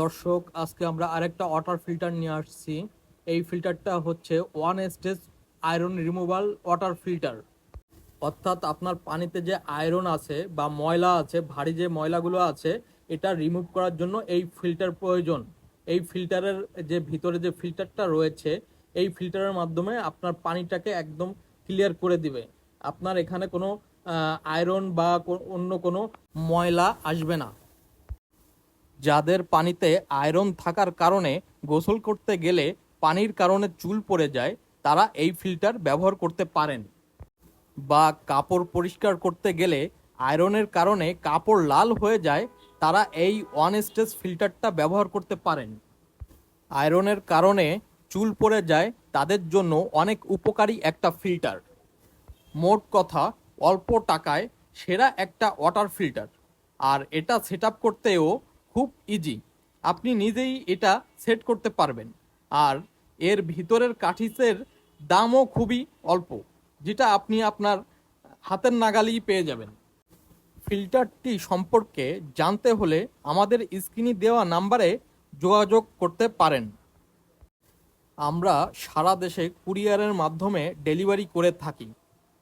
দর্শক, আজকে আমরা আরেকটা ওয়াটার ফিল্টার নিয়ে আসছি। এই ফিল্টারটা হচ্ছে one stage iron removal water filter অর্থাৎ আপনার পানিতে যে আয়রন আছে বা ময়লা আছে, ভারী যে ময়লাগুলো আছে, এটা রিমুভ করার জন্য এই ফিল্টার প্রয়োজন। এই ফিল্টারের যে ভিতরে যে ফিল্টারটা রয়েছে, এই ফিল্টারের মাধ্যমে আপনার পানিটাকে একদম ক্লিয়ার করে দিবে। আপনার এখানে কোনো আয়রন বা অন্য কোনো ময়লা আসবে না। যাদের পানিতে আয়রন থাকার কারণে গোসল করতে গেলে পানির কারণে চুল পড়ে যায়, তারা এই ফিল্টার ব্যবহার করতে পারেন। বা কাপড় পরিষ্কার করতে গেলে আয়রনের কারণে কাপড় লাল হয়ে যায়, তারা এই ওয়ান স্টেজ ফিল্টারটা ব্যবহার করতে পারেন। আয়রনের কারণে চুল পড়ে যায়, তাদের জন্য অনেক উপকারী একটা ফিল্টার। মোট কথা, অল্প টাকায় সেরা একটা ওয়াটার ফিল্টার। আর এটা সেট করতেও খুব ইজি আপনি নিজেই এটা সেট করতে পারবেন। আর এর ভিতরের কাঠিসের দামও খুবই অল্প, যেটা আপনি আপনার হাতের নাগালেই পেয়ে যাবেন। ফিল্টারটি সম্পর্কে জানতে হলে আমাদের স্ক্রিনে দেওয়া নাম্বারে যোগাযোগ করতে পারেন। আমরা সারা দেশে কুরিয়ারের মাধ্যমে ডেলিভারি করে থাকি।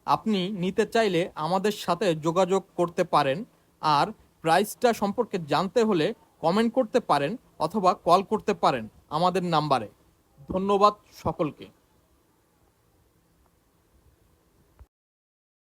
আপনি নিতে চাইলে আমাদের সাথে যোগাযোগ করতে পারেন। আর প্রাইসটা সম্পর্কে জানতে হলে কমেন্ট করতে পারেন অথবা কল করতে পারেন আমাদের নাম্বারে। ধন্যবাদ সকলকে।